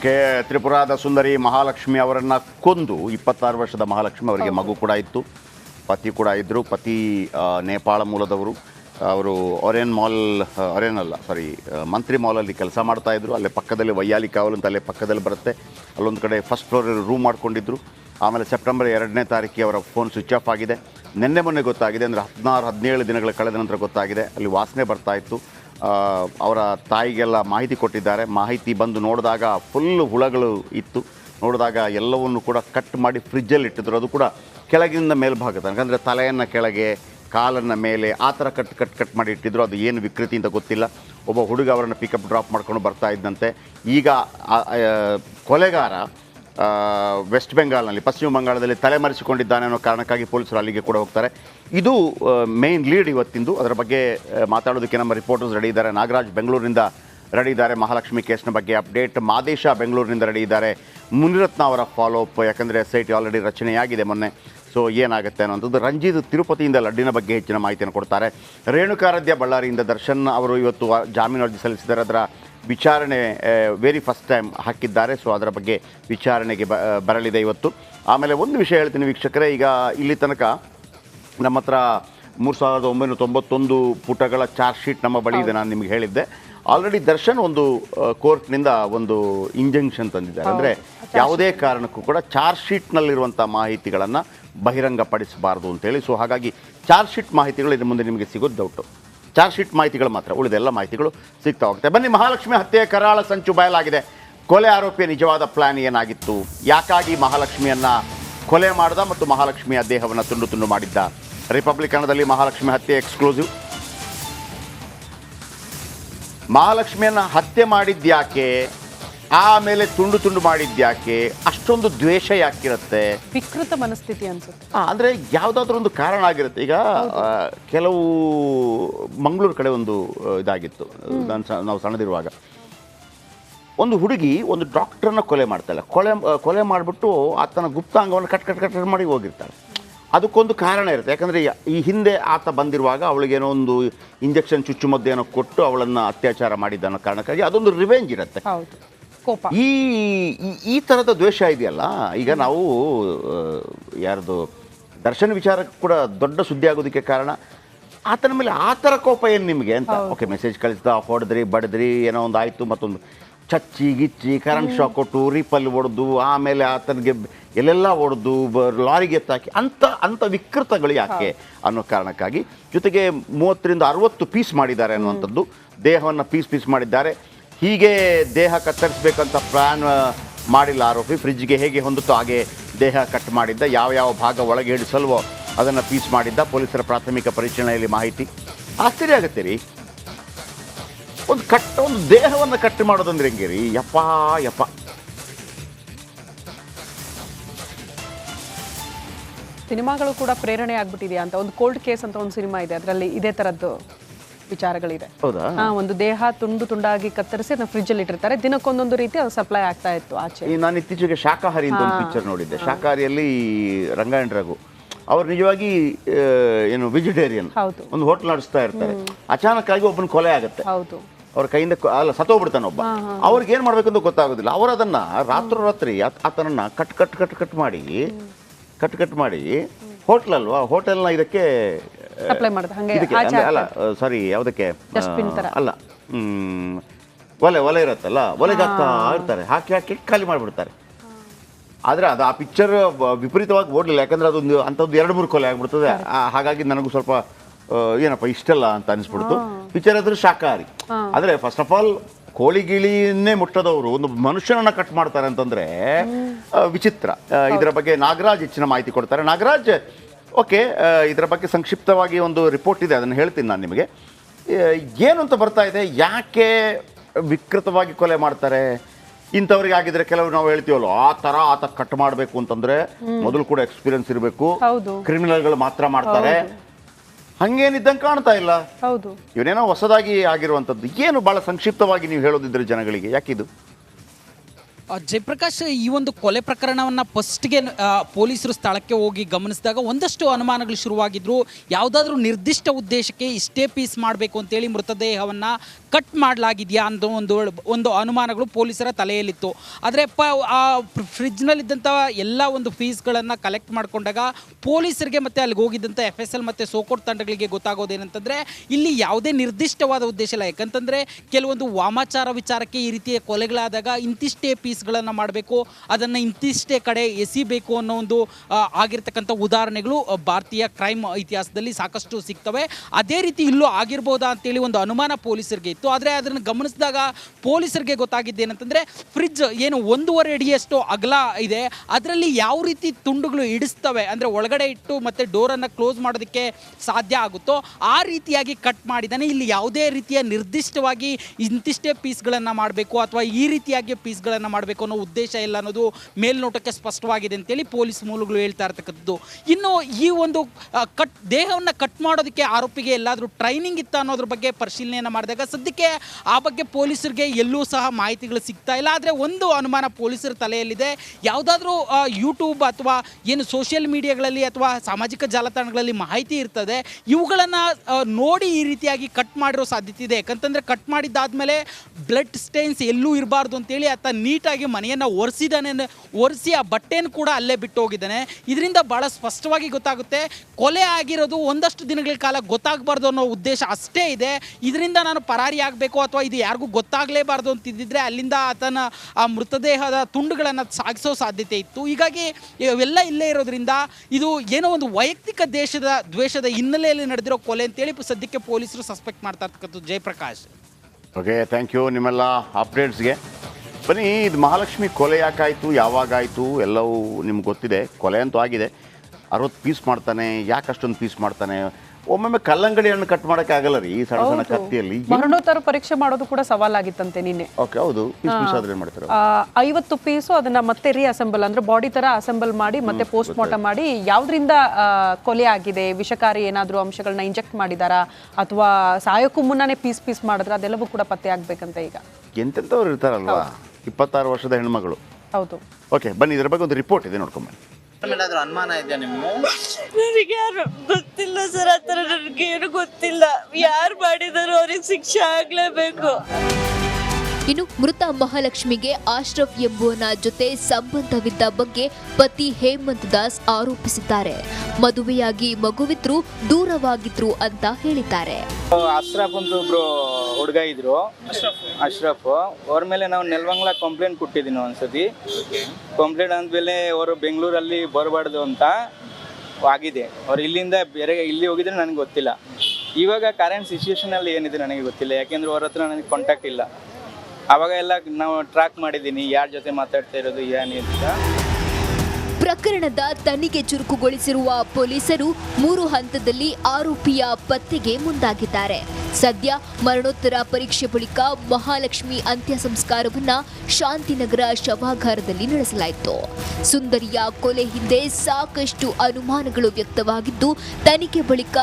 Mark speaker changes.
Speaker 1: Okay ತ್ರಿಪುರಾದ ಸುಂದರಿ ಮಹಾಲಕ್ಷ್ಮಿ ಅವರನ್ನು ಕೊಂದು ಇಪ್ಪತ್ತಾರು ವರ್ಷದ ಮಹಾಲಕ್ಷ್ಮಿ ಅವರಿಗೆ ಮಗು ಕೂಡ ಇತ್ತು. ಪತಿ ಕೂಡ ಇದ್ದರು ಪತಿ ನೇಪಾಳ ಮೂಲದವರು. ಅವರು ಒರೇನ್ ಮಾಲ್ ಒರೇನ್ ಅಲ್ಲ ಸಾರಿ ಮಂತ್ರಿ ಮಾಲಲ್ಲಿ ಕೆಲಸ ಮಾಡ್ತಾಯಿದ್ರು ಅಲ್ಲೇ ಪಕ್ಕದಲ್ಲಿ ವೈಯಾಲಿ ಕಾವಲು ಅಂತ ಅಲ್ಲೇ ಪಕ್ಕದಲ್ಲಿ ಬರುತ್ತೆ. ಅಲ್ಲೊಂದು ಕಡೆ ಫಸ್ಟ್ ಫ್ಲೋರ್ ರೂಮ್ ಮಾಡ್ಕೊಂಡಿದ್ರು. ಆಮೇಲೆ ಸೆಪ್ಟೆಂಬರ್ ಎರಡನೇ ತಾರೀಕಿಗೆ ಅವರ ಫೋನ್ ಸ್ವಿಚ್ ಆಫ್ ಆಗಿದೆ. ನಿನ್ನೆ ಮೊನ್ನೆ ಗೊತ್ತಾಗಿದೆ ಅಂದರೆ ಹದಿನಾರು ಹದಿನೇಳು ದಿನಗಳ ಕಳೆದ ನಂತರ ಗೊತ್ತಾಗಿದೆ. ಅಲ್ಲಿ ವಾಸನೆ ಬರ್ತಾ ಇತ್ತು. ಆ, ಅವರ ತಾಯಿಗೆಲ್ಲ ಮಾಹಿತಿ ಕೊಟ್ಟಿದ್ದಾರೆ. ಮಾಹಿತಿ ಬಂದು ನೋಡಿದಾಗ ಫುಲ್ ಹುಳಗಳು ಇತ್ತು. ನೋಡಿದಾಗ ಎಲ್ಲವನ್ನು ಕೂಡ ಕಟ್ ಮಾಡಿ ಫ್ರಿಜ್ಜಲ್ಲಿ ಇಟ್ಟಿದ್ರು. ಅದು ಕೂಡ ಕೆಳಗಿನಿಂದ ಮೇಲ್ಭಾಗ ಯಾಕಂದರೆ ತಲೆಯನ್ನು ಕೆಳಗೆ, ಕಾಲನ್ನು ಮೇಲೆ ಆ ಥರ ಕಟ್ ಕಟ್ ಕಟ್ ಮಾಡಿ ಇಟ್ಟಿದ್ರು. ಅದು ಏನು ವಿಕೃತಿ ಅಂತ ಗೊತ್ತಿಲ್ಲ. ಒಬ್ಬ ಹುಡುಗ ಅವರನ್ನು ಪಿಕಪ್ ಡ್ರಾಪ್ ಮಾಡ್ಕೊಂಡು ಬರ್ತಾ ಇದ್ದಂತೆ. ಈಗ ಕೊಲೆಗಾರ ವೆಸ್ಟ್ ಬೆಂಗಾಲ್ನಲ್ಲಿ ಪಶ್ಚಿಮ ಬಂಗಾಳದಲ್ಲಿ ತಲೆಮರೆಸಿಕೊಂಡಿದ್ದಾನೆ ಅನ್ನೋ ಕಾರಣಕ್ಕಾಗಿ ಪೊಲೀಸರು ಅಲ್ಲಿಗೆ ಕೂಡ ಹೋಗ್ತಾರೆ. ಇದು ಮೇನ್ ಲೀಡ್ ಇವತ್ತಿಂದು. ಅದರ ಬಗ್ಗೆ ಮಾತಾಡೋದಕ್ಕೆ ನಮ್ಮ ರಿಪೋರ್ಟರ್ಸ್ ರೆಡಿ ಇದ್ದಾರೆ. ನಾಗರಾಜ್ ಬೆಂಗಳೂರಿನಿಂದ ರೆಡಿ ಇದ್ದಾರೆ. ಮಹಾಲಕ್ಷ್ಮಿ ಕೇಸ್ನ ಬಗ್ಗೆ ಅಪ್ಡೇಟ್ ಮಾದೇಶ ಬೆಂಗಳೂರಿನಿಂದ ರೆಡಿ ಇದ್ದಾರೆ. ಮುನಿರತ್ನ ಅವರ ಫಾಲೋ ಅಪ್ ಯಾಕಂದರೆ ಎಸ್ ಐ ಟಿ ಆಲ್ರೆಡಿ ರಚನೆಯಾಗಿದೆ ಮೊನ್ನೆ. ಸೊ ಏನಾಗುತ್ತೆ ಅನ್ನೋಂಥದ್ದು ರಂಜಿತ್ ತಿರುಪತಿಯಿಂದ ಲಡ್ಡಿನ ಬಗ್ಗೆ ಹೆಚ್ಚಿನ ಮಾಹಿತಿಯನ್ನು ಕೊಡ್ತಾರೆ. ರೇಣುಕಾರಾಧ್ಯ ಬಳ್ಳಾರಿಯಿಂದ ದರ್ಶನ್ ಅವರು ಇವತ್ತು ಜಾಮೀನು ಅರ್ಜಿ ಸಲ್ಲಿಸಿದ್ದಾರೆ. ಅದರ ವಿಚಾರಣೆ ವೆರಿ ಫಸ್ಟ್ ಟೈಮ್ ಹಾಕಿದ್ದಾರೆ. ಸೊ ಅದರ ಬಗ್ಗೆ ವಿಚಾರಣೆಗೆ ಬ ಬರಲಿದೆ ಇವತ್ತು. ಆಮೇಲೆ ಒಂದು ವಿಷಯ ಹೇಳ್ತೀನಿ ವೀಕ್ಷಕರೇ. ಈಗ ಇಲ್ಲಿ ತನಕ ನಮ್ಮ ಹತ್ರ ಮೂರು ಸಾವಿರದ ಒಂಬೈನೂರ ತೊಂಬತ್ತೊಂದು ಪುಟಗಳ ಚಾರ್ಜ್ ಶೀಟ್ ನಮ್ಮ ಬಳಿ ಇದೆ ನಾನು ನಿಮಗೆ ಹೇಳಿದ್ದೆ. ಆಲ್ರೆಡಿ ದರ್ಶನ್ ಒಂದು ಕೋರ್ಟ್ನಿಂದ ಒಂದು ಇಂಜೆಕ್ಷನ್ ತಂದಿದ್ದಾರೆ. ಅಂದರೆ ಯಾವುದೇ ಕಾರಣಕ್ಕೂ ಕೂಡ ಚಾರ್ಜ್ ಶೀಟ್ನಲ್ಲಿರುವಂಥ ಮಾಹಿತಿಗಳನ್ನು ಬಹಿರಂಗಪಡಿಸಬಾರ್ದು ಅಂತೇಳಿ. ಸೊ ಹಾಗಾಗಿ ಚಾರ್ಜ್ ಶೀಟ್ ಮಾಹಿತಿಗಳು ಇನ್ನು ಮುಂದೆ ನಿಮಗೆ ಸಿಗೋದು ಡೌಟು ಚಾರ್ಜ್ ಶೀಟ್ ಮಾಹಿತಿಗಳು ಮಾತ್ರ. ಉಳಿದೆಲ್ಲ ಮಾಹಿತಿಗಳು ಸಿಗ್ತಾ ಹೋಗುತ್ತೆ. ಬನ್ನಿ, ಮಹಾಲಕ್ಷ್ಮಿ ಹತ್ಯೆ ಕರಾಳ ಸಂಚು ಬಯಲಾಗಿದೆ. ಕೊಲೆ ಆರೋಪಿಯ ನಿಜವಾದ ಪ್ಲಾನ್ ಏನಾಗಿತ್ತು? ಯಾಕಾಗಿ ಮಹಾಲಕ್ಷ್ಮಿಯನ್ನು ಕೊಲೆ ಮಾಡಿದ ಮತ್ತು ಮಹಾಲಕ್ಷ್ಮಿಯ ದೇಹವನ್ನು ತುಂಡು ತುಂಡು ಮಾಡಿದ್ದ? ರಿಪಬ್ಲಿಕನದಲ್ಲಿ ಮಹಾಲಕ್ಷ್ಮಿ ಹತ್ಯೆ ಎಕ್ಸ್ಕ್ಲೂಸಿವ್ ಮಹಾಲಕ್ಷ್ಮಿಯನ್ನು ಹತ್ಯೆ ಮಾಡಿದ್ಯಾಕೆ ಆಮೇಲೆ ತುಂಡು ತುಂಡು ಮಾಡಿದ್ಯಾಕೆ ಅಷ್ಟೊಂದು ದ್ವೇಷ ಯಾಕಿರುತ್ತೆ?
Speaker 2: ವಿಕೃತ ಮನಸ್ಥಿತಿ ಅನ್ಸುತ್ತೆ.
Speaker 1: ಅಂದ್ರೆ ಯಾವುದಾದ್ರೂ ಒಂದು ಕಾರಣ ಆಗಿರುತ್ತೆ. ಈಗ ಆ, ಕೆಲವು ಮಂಗಳೂರು ಕಡೆ ಒಂದು ಆ, ಇದಾಗಿತ್ತು. ನಾನು ಸ- ನಾವು ಸಣ್ಣದಿರುವಾಗ. ಒಂದು ಹುಡುಗಿ ಒಂದು ಡಾಕ್ಟರ್ನ ಕೊಲೆ ಮಾಡ್ತಾಳೆ ಕೊಲೆ ಆ, ಕೊಲೆ ಮಾಡಿಬಿಟ್ಟು ಆತನ ಗುಪ್ತಾಂಗವನ್ನು ಕಟ್ ಕಟ್ ಕಟ್ ಕಟ್ ಮಾಡಿ ಹೋಗಿರ್ತಾಳೆ. ಅದಕ್ಕೊಂದು ಕಾರಣ ಇರುತ್ತೆ. ಯಾಕಂದರೆ ಈ ಹಿಂದೆ ಆತ ಬಂದಿರುವಾಗ ಅವಳಿಗೇನೋ ಒಂದು ಇಂಜೆಕ್ಷನ್ ಚುಚ್ಚುಮದ್ದೇನೋ ಕೊಟ್ಟು ಅವಳನ್ನು ಅತ್ಯಾಚಾರ ಮಾಡಿದ್ದ ಅನ್ನೋ ಕಾರಣಕ್ಕಾಗಿ ಅದೊಂದು ರಿವೆಂಜ್ ಇರುತ್ತೆ.
Speaker 2: ಹೌದು. ಕೋಪ.
Speaker 1: ಈ ಈ- ಈ ಥರದ ದ್ವೇಷ ಇದೆಯಲ್ಲ ಈಗ ನಾವು ಯಾರದು ದರ್ಶನ್ ವಿಚಾರ ಕೂಡ ದೊಡ್ಡ ಸುದ್ದಿ ಆಗೋದಕ್ಕೆ ಕಾರಣ ಆತನ ಮೇಲೆ ಆ ಥರ ಕೋಪ ಏನು ನಿಮಗೆ ಅಂತ? ಓಕೆ ಮೆಸೇಜ್ ಕಳಿಸ್ದ ಹೊಡೆದ್ರಿ ಬಡದ್ರಿ ಏನೋ ಒಂದು ಆಯಿತು ಮತ್ತೊಂದು ಚಚ್ಚಿ ಗಿಚ್ಚಿ ಕರೆಂಟ್ ಶಾಕ್ ಕೊಟ್ಟು ರೀಪಲ್ ಹೊಡೆದು ಆಮೇಲೆ ಆತನಿಗೆ ಎಲ್ಲೆಲ್ಲ ಹೊಡೆದು ಲಾರಿಗೆ ಎತ್ತಾಕಿ ಅಂಥ ಅಂಥ ವಿಕೃತಗಳು ಯಾಕೆ ಅನ್ನೋ ಕಾರಣಕ್ಕಾಗಿ ಜೊತೆಗೆ ಮೂವತ್ತರಿಂದ ಅರವತ್ತು ಪೀಸ್ ಮಾಡಿದ್ದಾರೆ ಅನ್ನುವಂಥದ್ದು ದೇಹವನ್ನು ಪೀಸ್ ಪೀಸ್ ಮಾಡಿದ್ದಾರೆ. ಹೀಗೆ ದೇಹ ಕತ್ತರಿಸಬೇಕಂತ ಪ್ಲ್ಯಾನ್ ಮಾಡಿಲ್ಲ ಆರೋಪಿ. ಫ್ರಿಜ್ಗೆ ಹೇಗೆ ಹೊಂದುತ್ತೋ ಹಾಗೆ ದೇಹ ಕಟ್ ಮಾಡಿದ್ದ. ಯಾವ ಯಾವ ಭಾಗ ಒಳಗೆ ಹಿಡಿಸಲ್ವೋ ಅದನ್ನು ಪೀಸ್ ಮಾಡಿದ್ದ. ಪೊಲೀಸರ ಪ್ರಾಥಮಿಕ ಪರಿಶೀಲನೆಯಲ್ಲಿ ಮಾಹಿತಿ. ಆಶ್ಚರ್ಯ ಆಗುತ್ತೆ ರೀ. ಒಂದು ಕಟ್, ಒಂದು ದೇಹವನ್ನು ಕಟ್ ಮಾಡೋದಂದ್ರೆ ಹೆಂಗೆ ರೀ? ಯಪ್ಪ ಯಪ್ಪ.
Speaker 2: ಸಿನಿಮಾಗಳು ಕೂಡ ಪ್ರೇರಣೆ ಆಗ್ಬಿಟ್ಟಿದೆಯಾ ಅಂತ, ಒಂದು ಕೋಲ್ಡ್ ಕೇಸ್ ಅಂತ ಒಂದು ಸಿನಿಮಾ ಇದೆ, ಅದರಲ್ಲಿ ಇದೇ ತರದ್ದು. ವಿಚಾರಗಳಿದೆ. ಹಾ ಒಂದು ದೇಹ ತುಂಡು ತುಂಡಾಗಿ ಕತ್ತರಿಸಿ ಅದನ್ನ ಫ್ರಿಜ್ ಅಲ್ಲಿ ಇಟ್ಟಿರ್ತಾರೆ. ದಿನಕ್ಕೊಂದೊಂದು ರೀತಿ ಅದು ಸಪ್ಲೈ ಆಗ್ತಾ ಇತ್ತು ಆಚೆ.
Speaker 1: ಈ ನಾನು ಇತ್ತೀಚೆಗೆ ಶಾಕಾಹಾರಿ ಅಂತ ಒಂದು ಪಿಕ್ಚರ್ ನೋಡಿದ್ದೆ. ಶಾಖಾಹಾರಿಯಲ್ಲಿ ರಂಗಾಯಣ ರಘು. ಅವ್ರು ನಿಜವಾಗಿ ಏನು ವೆಜಿಟೇರಿಯನ್
Speaker 2: ಹೌದು.
Speaker 1: ಒಂದು ಹೋಟೆಲ್ ನಡೆಸ್ತಾ ಇರ್ತಾರೆ. ಅಚಾನಕ್ ಆಗಿ ಒಬ್ಬನ ಕೊಲೆ ಆಗುತ್ತೆ.
Speaker 2: ಹೌದು.
Speaker 1: ಅವ್ರ ಕೈಯಿಂದ ಅಲ್ಲ ಸತ್ತೋಗ್ಬಿಡ್ತಾನೆ ಒಬ್ಬ. ಅವ್ರಿಗೆ ಏನು ಮಾಡ್ಬೇಕಂತ ಗೊತ್ತಾಗೋದಿಲ್ಲ. ಅವರು ಅದನ್ನ ರಾತ್ರೋರಾತ್ರಿ ಆತ- ಆತನನ್ನ ಕಟ್ ಕಟ್ ಕಟ್ ಕಟ್ ಮಾಡಿ ಕಟ್ ಕಟ್ ಮಾಡಿ ಹೋಟ್ಲ್ ಅಲ್ವಾ ಹೋಟೆಲ್ನ ಇದಕ್ಕೆ
Speaker 2: ಸಪ್ಲೈ ಮಾಡಿದ. ಹಂಗೆ
Speaker 1: ಅಲ್ಲ ಸಾರಿ ಯಾವುದಕ್ಕೆ? ಅಲ್ಲ ಹ್ಮ್, ಒಲೆ ಒಲೆ ಇರುತ್ತಲ್ಲ ಒಲೆಗೆ ಹಾಕ್ತಾ ಇರ್ತಾರೆ ಹಾಕಿ ಹಾಕಿ ಖಾಲಿ ಮಾಡಿಬಿಡ್ತಾರೆ. ಆದರೆ ಅದು ಆ ಪಿಕ್ಚರ್ ವಿಪರೀತವಾಗಿ ಓಡಲಿಲ್ಲ ಯಾಕಂದ್ರೆ ಅದೊಂದು ಅಂಥದ್ದು ಎರಡು ಮೂರು ಕೊಲೆ ಆಗ್ಬಿಡ್ತದೆ. ಹಾಗಾಗಿ ನನಗೂ ಸ್ವಲ್ಪ ಏನಪ್ಪ ಇಷ್ಟಲ್ಲ ಅಂತ ಅನಿಸ್ಬಿಡ್ತು. ಪಿಕ್ಚರ್ ಆದ್ರೆ ಶಾಕಾಹಾರಿ. ಆದರೆ ಫಸ್ಟ್ ಆಫ್ ಆಲ್ ಕೋಳಿ ಗಿಳಿಯನ್ನೇ ಮುಟ್ಟದವರು ಒಂದು ಮನುಷ್ಯನನ್ನ ಕಟ್ ಮಾಡ್ತಾರೆ ಅಂತಂದ್ರೆ ವಿಚಿತ್ರ. ಇದರ ಬಗ್ಗೆ ನಾಗರಾಜ್ ಹೆಚ್ಚಿನ ಮಾಹಿತಿ ಕೊಡ್ತಾರೆ. ನಾಗರಾಜ್ ಓಕೆ ಇದರ ಬಗ್ಗೆ ಸಂಕ್ಷಿಪ್ತವಾಗಿ ಒಂದು ರಿಪೋರ್ಟ್ ಇದೆ ಅದನ್ನು ಹೇಳ್ತೀನಿ ನಾನು ನಿಮಗೆ. ಏನು ಅಂತ ಬರ್ತಾ ಇದೆ? ಯಾಕೆ ವಿಕೃತವಾಗಿ ಕೊಲೆ ಮಾಡ್ತಾರೆ? ಇಂಥವ್ರಿಗೆ ಆಗಿದ್ರೆ ಕೆಲವರು ನಾವು ಹೇಳ್ತೀವಲ್ಲ ಆ ತರ ಆತ ಕಟ್ ಮಾಡಬೇಕು ಅಂತಂದ್ರೆ ಮೊದಲು ಕೂಡ ಎಕ್ಸ್ಪೀರಿಯನ್ಸ್ ಇರಬೇಕು.
Speaker 2: ಹೌದು.
Speaker 1: ಕ್ರಿಮಿನಲ್ಗಳು ಮಾತ್ರ ಮಾಡ್ತಾರೆ. ಹಂಗೇನಿದ್ದಂಗೆ ಕಾಣ್ತಾ ಇಲ್ಲ.
Speaker 2: ಹೌದು.
Speaker 1: ಇವನೇನೋ ಹೊಸದಾಗಿ ಆಗಿರುವಂಥದ್ದು. ಏನು ಭಾಳ ಸಂಕ್ಷಿಪ್ತವಾಗಿ ನೀವು ಹೇಳೋದಿದ್ರೆ ಜನಗಳಿಗೆ? ಯಾಕಿದು?
Speaker 3: ಜಯಪ್ರಕಾಶ್, ಈ ಒಂದು ಕೊಲೆ ಪ್ರಕರಣವನ್ನು ಫಸ್ಟ್ಗೆ ಪೊಲೀಸರು ಸ್ಥಳಕ್ಕೆ ಹೋಗಿ ಗಮನಿಸಿದಾಗ ಒಂದಷ್ಟು ಅನುಮಾನಗಳು ಶುರುವಾಗಿದ್ರು. ಯಾವುದಾದ್ರೂ ನಿರ್ದಿಷ್ಟ ಉದ್ದೇಶಕ್ಕೆ ಇಷ್ಟೇ ಪೀಸ್ ಮಾಡಬೇಕು ಅಂತೇಳಿ ಮೃತದೇಹವನ್ನು ಕಟ್ ಮಾಡಲಾಗಿದೆಯಾ ಅಂತ ಒಂದು ಒಂದು ಅನುಮಾನಗಳು ಪೊಲೀಸರ ತಲೆಯಲ್ಲಿತ್ತು. ಆದರೆ ಪ, ಆ ಫ್ರಿಜ್ನಲ್ಲಿದ್ದಂಥ ಎಲ್ಲ ಒಂದು ಫೀಸ್ಗಳನ್ನು ಕಲೆಕ್ಟ್ ಮಾಡಿಕೊಂಡಾಗ ಪೊಲೀಸರಿಗೆ ಮತ್ತು ಅಲ್ಲಿಗೆ ಹೋಗಿದ್ದಂಥ ಎಫ್ ಎಸ್ ಎಲ್ ಮತ್ತು ಸೋಕೋಟ್ ತಂಡಗಳಿಗೆ ಗೊತ್ತಾಗೋದೇನಂತಂದರೆ ಇಲ್ಲಿ ಯಾವುದೇ ನಿರ್ದಿಷ್ಟವಾದ ಉದ್ದೇಶ ಇಲ್ಲ. ಯಾಕಂತಂದರೆ ಕೆಲವೊಂದು ವಾಮಾಚಾರ ವಿಚಾರಕ್ಕೆ ಈ ರೀತಿಯ ಕೊಲೆಗಳಾದಾಗ ಇಂತಿಷ್ಟೇ ಪೀಸ್ಗಳನ್ನು ಮಾಡಬೇಕು, ಅದನ್ನು ಇಂತಿಷ್ಟೇ ಕಡೆ ಎಸಿಬೇಕು ಅನ್ನೋ ಒಂದು ಆಗಿರ್ತಕ್ಕಂಥ ಉದಾಹರಣೆಗಳು ಭಾರತೀಯ ಕ್ರೈಮ್ ಇತಿಹಾಸದಲ್ಲಿ ಸಾಕಷ್ಟು ಸಿಗ್ತವೆ. ಅದೇ ರೀತಿ ಇಲ್ಲೂ ಆಗಿರ್ಬೋದಾ ಅಂತೇಳಿ ಒಂದು ಅನುಮಾನ ಪೊಲೀಸರಿಗೆ ಇತ್ತು. ಆದರೆ ಅದನ್ನು ಗಮನಿಸಿದಾಗ ಪೊಲೀಸರಿಗೆ ಗೊತ್ತಾಗಿದ್ದೇನಂತಂದರೆ ಫ್ರಿಜ್ ಏನು ಒಂದೂವರೆ ಅಡಿಯಷ್ಟು ಅಗಲ ಇದೆ. ಅದರಲ್ಲಿ ಯಾವ ರೀತಿ ತುಂಡುಗಳು ಇಡಿಸ್ತವೆ, ಅಂದರೆ ಒಳಗಡೆ ಇಟ್ಟು ಮತ್ತು ಡೋರನ್ನು ಕ್ಲೋಸ್ ಮಾಡೋದಕ್ಕೆ ಸಾಧ್ಯ ಆಗುತ್ತೋ, ಆ ರೀತಿಯಾಗಿ ಕಟ್ ಮಾಡಿದ್ದಾನೆ ಇಲ್ಲಿ ಯಾವುದೇ ರೀತಿಯ ನಿರ್ದಿಷ್ಟವಾಗಿ ಇಂತಿಷ್ಟೇ ಪೀಸ್ಗಳನ್ನು ಮಾಡಬೇಕು, ಅಥವಾ ಈ ರೀತಿಯಾಗಿ ಪೀಸ್ಗಳನ್ನು ಮಾಡಬೇಕು ಅನ್ನೋ ಉದ್ದೇಶ ಇಲ್ಲ ಅನ್ನೋದು ಮೇಲ್ನೋಟಕ್ಕೆ ಸ್ಪಷ್ಟವಾಗಿದೆ ಅಂತೇಳಿ ಪೊಲೀಸ್ ಮೂಲಗಳು ಹೇಳ್ತಾ ಇರ್ತಕ್ಕಂಥದ್ದು. ಇನ್ನು ಈ ಒಂದು ಕಟ್, ದೇಹವನ್ನು ಕಟ್ ಮಾಡೋದಕ್ಕೆ ಆರೋಪಿಗೆ ಎಲ್ಲಾದರೂ ಟ್ರೈನಿಂಗ್ ಇತ್ತ ಅನ್ನೋದ್ರ ಬಗ್ಗೆ ಪರಿಶೀಲನೆಯನ್ನು ಮಾಡಿದಾಗ ಸದ್ಯಕ್ಕೆ ಆ ಬಗ್ಗೆ ಪೊಲೀಸರಿಗೆ ಎಲ್ಲೂ ಸಹ ಮಾಹಿತಿಗಳು ಸಿಗ್ತಾ ಇಲ್ಲ. ಆದರೆ ಒಂದು ಅನುಮಾನ ಪೊಲೀಸರ ತಲೆಯಲ್ಲಿದೆ. ಯಾವುದಾದ್ರೂ ಯೂಟ್ಯೂಬ್ ಅಥವಾ ಏನು ಸೋಷಿಯಲ್ ಮೀಡಿಯಾಗಳಲ್ಲಿ ಅಥವಾ ಸಾಮಾಜಿಕ ಜಾಲತಾಣಗಳಲ್ಲಿ ಮಾಹಿತಿ ಇರ್ತದೆ. ಇವುಗಳನ್ನು ನೋಡಿ ಈ ರೀತಿಯಾಗಿ ಕಟ್ ಮಾಡಿರೋ ಸಾಧ್ಯತೆ ಇದೆ. ಯಾಕಂತಂದರೆ ಕಟ್ ಮಾಡಿದ್ದಾದಮೇಲೆ ಬ್ಲಡ್ ಸ್ಟೈನ್ಸ್ ಎಲ್ಲೂ ಇರಬಾರ್ದು ಅಂತೇಳಿ ಆತ ನೀಟಾಗಿ ಮನೆಯನ್ನು ಒರೆಸಿದಾನೆ ಒರೆಸಿ ಆ ಬಟ್ಟೆಯನ್ನು ಕೂಡ ಅಲ್ಲೇ ಬಿಟ್ಟು ಹೋಗಿದ್ದಾನೆ ಇದರಿಂದ ಭಾಳ ಸ್ಪಷ್ಟವಾಗಿ ಗೊತ್ತಾಗುತ್ತೆ. ಕೊಲೆ ಆಗಿರೋದು ಒಂದಷ್ಟು ದಿನಗಳ ಕಾಲ ಗೊತ್ತಾಗಬಾರ್ದು ಅನ್ನೋ ಉದ್ದೇಶ ಅಷ್ಟೇ ಇದೆ. ಇದರಿಂದ ನಾನು ಪರಾರಿ ಆಗಬೇಕು ಅಥವಾ ಇದು ಯಾರಿಗೂ ಗೊತ್ತಾಗಲೇಬಾರ್ದು ಅಂತಿದ್ದರೆ ಅಲ್ಲಿಂದ ಆತನ ಆ ಮೃತದೇಹದ ತುಂಡುಗಳನ್ನು ಸಾಗಿಸೋ ಸಾಧ್ಯತೆ ಇತ್ತು. ಹೀಗಾಗಿ ಇವೆಲ್ಲ ಇಲ್ಲೇ ಇರೋದ್ರಿಂದ ಇದು ಏನೋ ಒಂದು ವೈಯಕ್ತಿಕ ದೇಶದ ದ್ವೇಷದ ಹಿನ್ನೆಲೆಯಲ್ಲಿ ನಡೆದಿರೋ ಕೊಲೆ ಅಂತೇಳಿ ಸದ್ಯಕ್ಕೆ ಪೊಲೀಸರು ಸಸ್ಪೆಕ್ಟ್ ಮಾಡ್ತಾ ಇರ್ತಕ್ಕಂಥದ್ದು ಜಯಪ್ರಕಾಶ್.
Speaker 1: ಓಕೆ ಥ್ಯಾಂಕ್ ಯು ನಿಮ್ಮೆಲ್ಲ ಅಪ್ಡೇಟ್ಸ್ಗೆ ಬನ್ನಿ ಇದು ಮಹಾಲಕ್ಷ್ಮಿ ಕೊಲೆ ಯಾಕಾಯಿತು ಯಾವಾಗಾಯಿತು ಎಲ್ಲವೂ ನಿಮ್ಗೆ ಗೊತ್ತಿದೆ. ಕೊಲೆ ಅಂತೂ ಆಗಿದೆ. ಅರವತ್ತು ಪೀಸ್ ಮಾಡ್ತಾನೆ ಯಾಕೆ ಅಷ್ಟೊಂದು ಪೀಸ್ ಮಾಡ್ತಾನೆ? ಒಮ್ಮೊಮ್ಮೆ ಕಲ್ಲಂಗಡಿ ಹಣ್ಣು ಕಟ್ ಮಾಡಕ್ಕೆ ಆಗಲ್ಲ ರೀ ಈ ಸಣ್ಣ ಸಣ್ಣ ಕತ್ತಿಯಲ್ಲಿ.
Speaker 2: ಮರಣೋತ್ತರ ಪರೀಕ್ಷೆ ಮಾಡೋದು ಕೂಡ ಸವಾಲಾಗಿತ್ತಂತೆ ನಿನ್ನೆ.
Speaker 1: ಓಕೆ ಹೌದು. ಪೀಸ್ ಪೀಸ್ ಆದ್ರೆ ಏನು ಮಾಡ್ತಾರೆ?
Speaker 2: ಐವತ್ತು ಪೀಸು ಅದನ್ನ ಮತ್ತೆ ರೀಅಸೆಂಬಲ್ ಅಂದ್ರೆ ಬಾಡಿ ತರ ಅಸೆಂಬಲ್ ಮಾಡಿ ಮತ್ತೆ ಪೋಸ್ಟ್ ಮಾರ್ಟಮ್ ಮಾಡಿ ಯಾವ್ದ್ರಿಂದ ಕೊಲೆ ಆಗಿದೆ ವಿಷಕಾರಿ ಏನಾದ್ರೂ ಅಂಶಗಳನ್ನ ಇಂಜೆಕ್ಟ್ ಮಾಡಿದಾರಾ ಅಥವಾ ಸಾಯೋಕ್ಕೂ ಮುನ್ನಾನೇ ಪೀಸ್ ಪೀಸ್ ಮಾಡಿದ್ರೆ ಅದೆಲ್ಲವೂ ಕೂಡ ಪತ್ತೆ ಆಗ್ಬೇಕಂತ ಈಗ.
Speaker 1: ಎಂತೆಂಥವ್ರು ಇರ್ತಾರಲ್ವಾ? ಇಪ್ಪತ್ತಾರು ವರ್ಷದ ಹೆಣ್ಮಗಳು.
Speaker 2: ಹೌದು.
Speaker 1: ಓಕೆ ಬನ್ನಿ ಇದ್ರ ಬಗ್ಗೆ ಒಂದು ರಿಪೋರ್ಟ್ ಇದೆ ನೋಡ್ಕೊಂಬನ್ನಿ
Speaker 4: ಏನಾದ್ರೂ ಅನುಮಾನ ಇದೆಯಾ ನಿಮ್ಗೆ?
Speaker 5: ನನಗೆ ಯಾರು ಗೊತ್ತಿಲ್ಲ ಸರ್ ಆ ಥರ ನನಗೆ ಏನು ಗೊತ್ತಿಲ್ಲ. ಯಾರು ಮಾಡಿದಾರೋ ಅವ್ರಿಗೆ ಶಿಕ್ಷೆ ಆಗ್ಲೇಬೇಕು.
Speaker 6: ಇನ್ನು ಮೃತ ಮಹಾಲಕ್ಷ್ಮಿಗೆ ಆಶ್ರಫ್ ಎಂಬುವನ ಜೊತೆ ಸಂಬಂಧವಿದ್ದ ಬಗ್ಗೆ ಪತಿ ಹೇಮಂತ್ ದಾಸ್ ಆರೋಪಿಸಿದ್ದಾರೆ. ಮದುವೆಯಾಗಿ ಮಗುವಿದ್ರು ದೂರವಾಗಿದ್ರು ಅಂತ ಹೇಳಿದ್ದಾರೆ.
Speaker 4: ಆಶ್ರಫ್ ಅಂತ ಒಬ್ರು ಹುಡುಗ ಇದ್ರು. ಅಶ್ರಫ್. ಅವ್ರ ಮೇಲೆ ನಾವು ನೆಲವಂಗ್ಲ ಕಂಪ್ಲೇಂಟ್ ಕೊಟ್ಟಿದ್ದೀನಿ ಒಂದ್ಸತಿ. ಕಂಪ್ಲೇಂಟ್ ಅಂದಮೇಲೆ ಅವರು ಬೆಂಗಳೂರಲ್ಲಿ ಬರಬಾರ್ದು ಅಂತ ಆಗಿದೆ. ಅವ್ರು ಇಲ್ಲಿಂದ ಬೇರೆ ಇಲ್ಲಿ ಹೋಗಿದ್ರೆ ನನಗೆ ಗೊತ್ತಿಲ್ಲ. ಇವಾಗ ಕರೆಂಟ್ ಸಿಚುವೇಶನಲ್ಲಿ ಏನಿದೆ ನನಗೆ ಗೊತ್ತಿಲ್ಲ. ಯಾಕೆಂದ್ರೆ ಅವ್ರ ಹತ್ರ ನನಗೆ ಕಾಂಟ್ಯಾಕ್ಟ್ ಇಲ್ಲ. ಅವಾಗ ಎಲ್ಲ ನಾವು ಟ್ರ್ಯಾಕ್ ಮಾಡಿದ್ದೀನಿ ಯಾರ ಜೊತೆ ಮಾತಾಡ್ತಾ ಇರೋದು ಏನಿಲ್ಲ.
Speaker 6: ಪ್ರಕರಣದ ತನಿಖೆ ಚುರುಕುಗೊಳಿಸಿರುವ ಪೊಲೀಸರು ಮೂರು ಹಂತದಲ್ಲಿ ಆರೋಪಿಯ ಪತ್ತೆಗೆ ಮುಂದಾಗಿದ್ದಾರೆ. ಸದ್ಯ ಮರಣೋತ್ತರ ಪರೀಕ್ಷೆ ಬಳಿಕ ಮಹಾಲಕ್ಷ್ಮಿ ಅಂತ್ಯ ಸಂಸ್ಕಾರವನ್ನ ಶಾಂತಿನಗರ ಶವಾಗಾರದಲ್ಲಿ ನಡೆಸಲಾಯಿತು. ಸುಂದರಿಯ ಕೊಲೆ ಹಿಂದೆ ಸಾಕಷ್ಟು ಅನುಮಾನಗಳು ವ್ಯಕ್ತವಾಗಿದ್ದು, ತನಿಖೆ ಬಳಿಕ